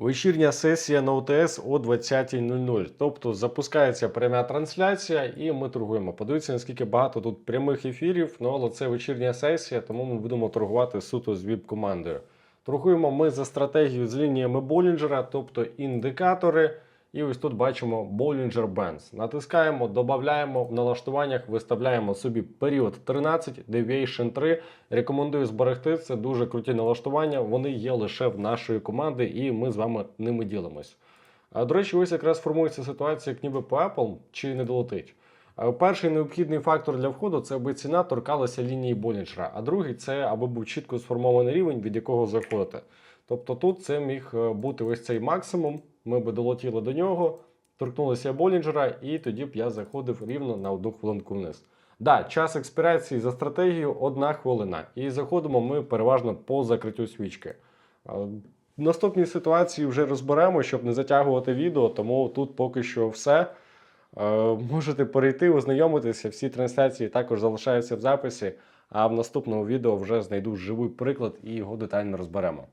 Вечірня сесія на ОТС о 20.00. Тобто запускається пряма трансляція, і ми торгуємо. Подивіться, наскільки багато тут прямих ефірів. Ну але це вечірня сесія, тому ми будемо торгувати суто з віп-командою. Торгуємо ми за стратегію з лініями Болінджера, тобто індикатори. І ось тут бачимо Bollinger Bands. Натискаємо, додаємо в налаштуваннях, виставляємо собі період 13, Deviation 3. Рекомендую зберегти. Це дуже круті налаштування. Вони є лише в нашої команди, і ми з вами ними ділимось. А до речі, ось якраз формується ситуація, як ніби по Apple чи не долетить. Перший необхідний фактор для входу це аби ціна торкалася лінії Болінджера, а другий це аби був чітко сформований рівень, від якого заходити. Тобто тут це міг е, бути ось цей максимум. Ми би долетіли до нього, торкнулися Болінджера, і тоді б я заходив рівно на одну хвилинку вниз. Да, час експірації за стратегією одна хвилина. І заходимо ми переважно по закриттю свічки. Наступній ситуації вже розберемо, щоб не затягувати відео, тому тут поки що все. Е, Можете перейти, ознайомитися. Всі трансляції також залишаються в записі. А в наступному відео вже знайду живий приклад і його детально розберемо.